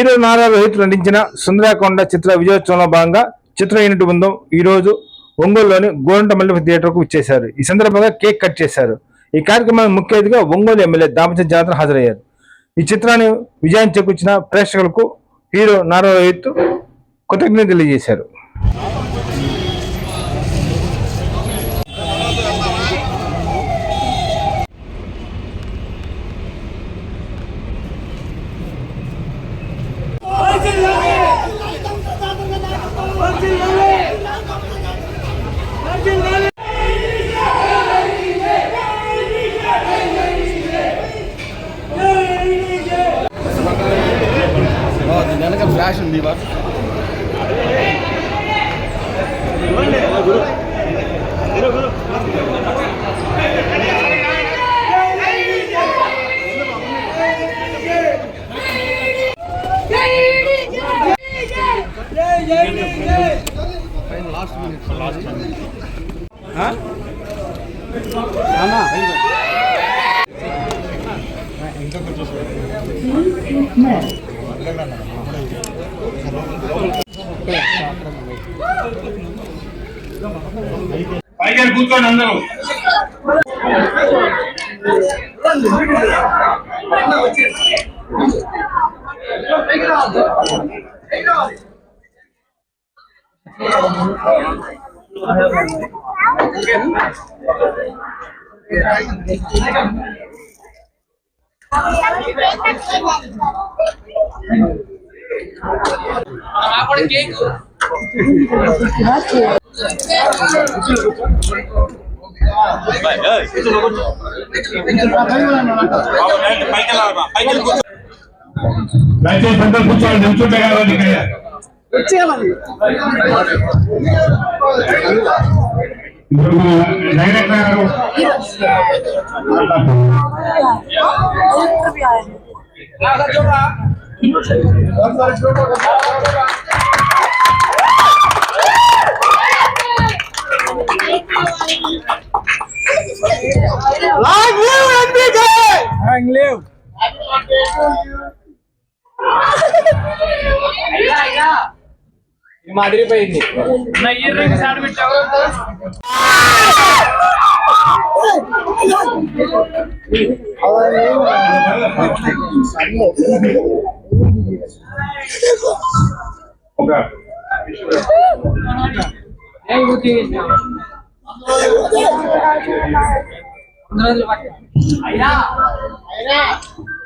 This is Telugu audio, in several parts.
వీరు నారా రోహిత్ నటించిన సుందరాకొండ చిత్ర విజయోత్సవంలో భాగంగా చిత్ర యూనిట్ బృందం ఈ రోజు ఒంగోలులోని గోరంట థియేటర్కు ఇచ్చేశారు ఈ సందర్భంగా కేక్ కట్ చేశారు. ఈ కార్యక్రమానికి ముఖ్య అతిథిగా ఒంగోలు ఎమ్మెల్యే దామచ జాతర హాజరయ్యారు. ఈ చిత్రాన్ని విజయాన్ని చేకూర్చిన ప్రేక్షకులకు హీరో నారా రోహిత్ కృతజ్ఞత తెలియజేశారు. పైగా కూర్చోండి అందరూ. దయచేసి అందరూ కూర్చోండి నిల్చుంటే కావాలి వచ్చేయాలి డైరెక్టర్ గారు మాదిరిపోయింది. ఒక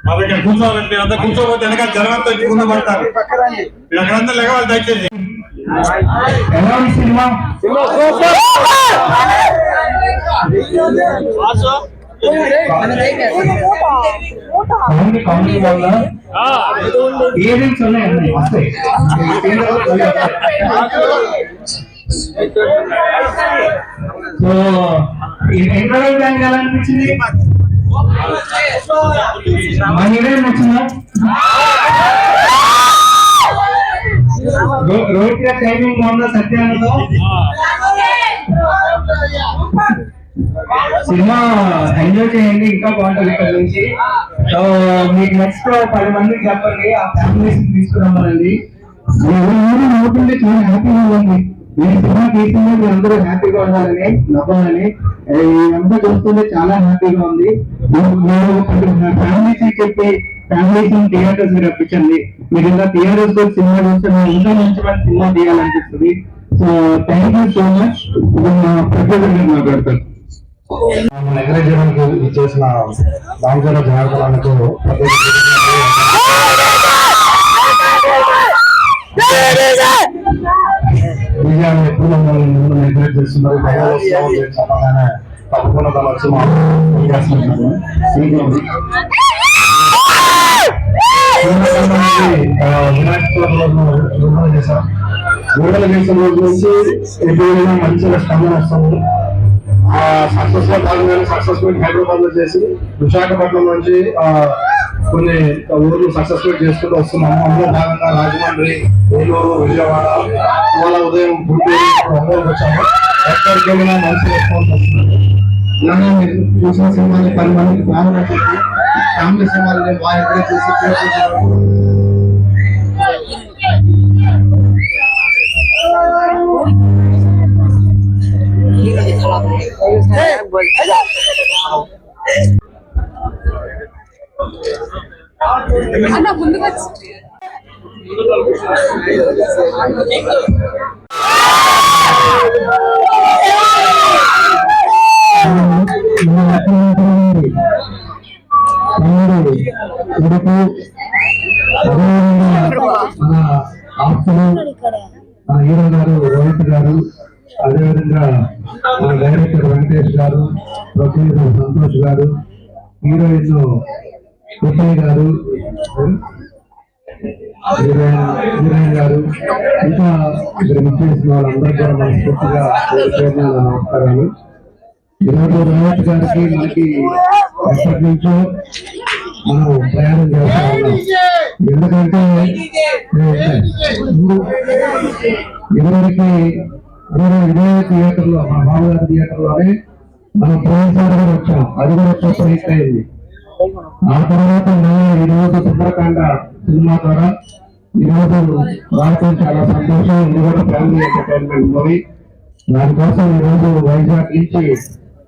మా దగ్గర కూర్చోవాలంటే మీరు అంతా కూర్చోకపోతే వెనకాల జనమంతా వచ్చి కింద పడతారు. మీరు అక్కడంతా లెగవాలి దయచేసి. ఎలా ఉంది సినిమా కామెడీ కామెడీ వల్ల ఇయరింగ్స్ ఉన్నాయండి వస్తాయి సో ఇంటర్వెల్ బ్యాంక్ ఎలా అనిపించింది మన హీరోయిన్ వచ్చిందా రో- టైమింగ్ బాగుందా సత్యాలతో సినిమా ఎంజాయ్ చేయండి ఇంకా బాగుంటుంది ఇక్కడ నుంచి. సో మీకు నెక్స్ట్ పది మందికి చెప్పండి ఆ ఫ్యామిలీస్ తీసుకురమ్మనండి నవ్వుతుంటే చాలా హ్యాపీగా ఉంది నేను సినిమా తీసిందే మీరు అందరూ హ్యాపీగా ఉండాలని నవ్వాలని. ఇదంతా చూస్తుంటే చాలా హ్యాపీగా ఉంది. ఫ్యామిలీస్ చెప్పి ఫ్యామిలీస్ థియేటర్స్ రప్పించండి. మీరు ఇలా లో సినిమా చూస్తే ఇంకా మంచి మంచి cinema తీయాలనిపిస్తుంది. So thank you so much professor మాట్లాడతారు. ఇచ్చేసిన దామచర జనార్దనాలకు విజయాన్ని ఎప్పుడు మమ్మల్ని ముందు నెగ్లెక్ట్ చేస్తున్నారు? తప్పకుండా తను వచ్చి మా చేస్తున్నాను విడుదల చేశాం విడుదల చేసిన రోజు నుంచి ఎటువంటి మంచిగా స్పందన వస్తుంది ఆ సక్సెస్లో భాగంగానే సక్సెస్ఫుల్ హైదరాబాద్లో చేసి విశాఖపట్నం నుంచి కొన్ని ఊర్లు సక్సెస్ఫుల్ చేసుకుంటూ వస్తున్నాము అందులో భాగంగా రాజమండ్రి ఏలూరు విజయవాడ ఇవాళ ఉదయం గుంటూరు ఒంగోలు వచ్చాము ఎక్కడికి వెళ్ళినా మంచి రెస్పాన్స్ వస్తుంది ఇలానే మీరు చూసిన సినిమాని పది మందికి బాగా सामने से हमारे लिए बाहर खड़े थे उससे पेड़ అన్న కొడుకు మన ఆప్తులు మన హీరో గారు రోహిత్ గారు అదేవిధంగా మన డైరెక్టర్ వెంకటేష్ గారు ప్రొడ్యూసర్ సంతోష్ గారు హీరోయిన్ కుట్టయ్య గారు హీరోయిన్ గారు ఇంకా ఇక్కడ విచ్చేసిన వాళ్ళందరూ కూడా మనస్ఫూర్తిగా నమస్కారాలు. ఈరోజు రోహిత్ గారికి మనకి ఎప్పటి నుంచో మనం ప్రయాణం చేస్తా ఉన్నాం ఎందుకంటే ఇదివరకు ఇరవై ఇరవై థియేటర్లో మా బాబుగారి థియేటర్లోనే మనం పోయినసారి కూడా వచ్చాం అది కూడా సూపర్ హిట్ అయింది ఆ తర్వాత ఈరోజు ఈ రోజు సుందరకాండ సినిమా ద్వారా ఈరోజు రావటం చాలా సంతోషం ఇది కూడా ఫ్యామిలీ ఎంటర్టైన్మెంట్ మూవీ దానికోసం ఈ రోజు వైజాగ్ నుంచి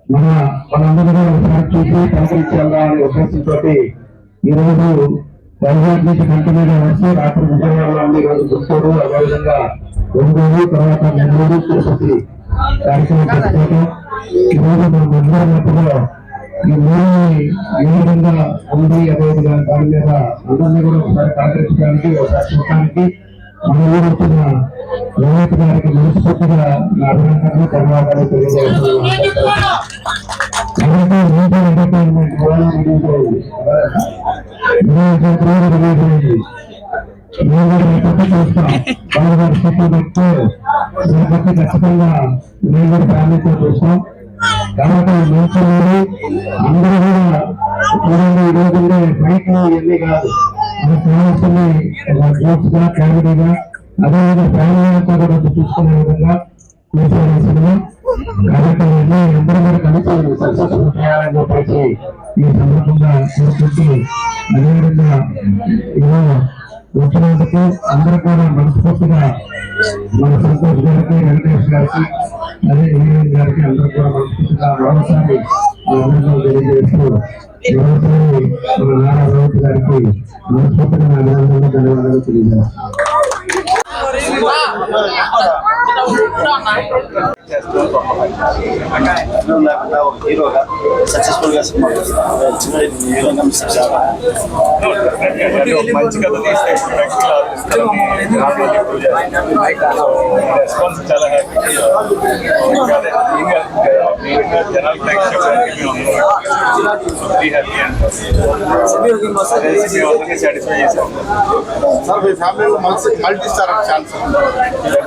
మన మనందరూ కూడా ఒకసారి చూసి పలకరించి వెళ్దామనే ఉద్దేశంతో ఈ రోజు వైజాగ్ నుంచి కంటిన్యూగా వచ్చి రాత్రి విజయవాడలో ఉండి ఈ రోజు గుంటూరు అదేవిధంగా ఒంగోలు తర్వాత నెల్లూరు తిరుపతి కార్యక్రమం పెట్టుకోవడం ఈ రోజు మనం అందరం మధ్యలో ఈ మూవీ ఏ విధంగా ఉంది అదేవిధంగా దాని మీద అందరినీ కూడా ఒకసారి కాంగ్రెస్ ఒకసారి చూడటానికి మన ఊరు వచ్చిన రోహిత్ గారికి మనస్ఫూర్తిగా నా అభినందనలు ధన్యవాదాలు తెలియజేస్తున్నాను. ఎంటర్టైన్మెంట్ ఖచ్చితంగా మేము కూడా ఫ్యామిలీతో చూస్తాం కాబట్టి మంచి అందరూ కూడా చూడండి ఈ రోజుల్లో బైక్లు ఇవన్నీ కాదు మనకు కావాల్సింది ఒక గా కామెడీగా అదేవిధంగా ఫ్యామిలీ అంతా కూడా చూసుకునే విధంగా చేశారు ఈ సినిమా కాబట్టి అందరూ కూడా కలిసి సక్సెస్ఫుల్ చేయాలని చెప్పేసి ఈ సందర్భంగా కోరుకుంటూ అదేవిధంగా ఇలా వచ్చినందుకు అందరూ కూడా మనస్ఫూర్తిగా మన సంతోష్ గారికి వెంకటేష్ గారికి అదే హీరోయిన్ గారికి అందరూ కూడా మనస్ఫూర్తిగా మరోసారి ఆ తెలియజేస్తూ మరోసారి మన నారా రావుత్ గారికి మనస్ఫూర్తిగా అభినందనలు ధన్యవాదాలు తెలియజేస్తాను ఎన్నో లేకుండా ఒక హీరోగా సక్సెస్ఫుల్గా సినిమా చిన్న హీరోగా మిస్టర్ చాలా మంచి కథ తీస్తే రెస్పాన్స్ చాలా హ్యాపీ హ్యాపీ సాటిస్ఫై సార్ మీ ఫ్యామిలీలో multi star chance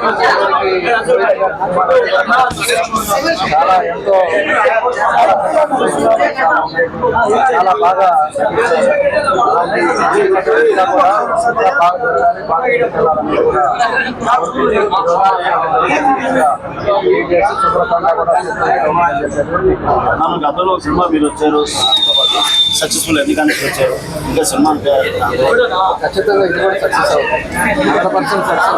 Good job. చాలా ఎంతో చాలా బాగా అలాంటి మనం గతంలో సినిమా మీరు వచ్చారు. సక్సెస్ఫుల్ ఎందుకంటే వచ్చారు? ఇంకా సినిమా ఖచ్చితంగా ఇది కూడా సక్సెస్ అవుతుంది. Hundred percent success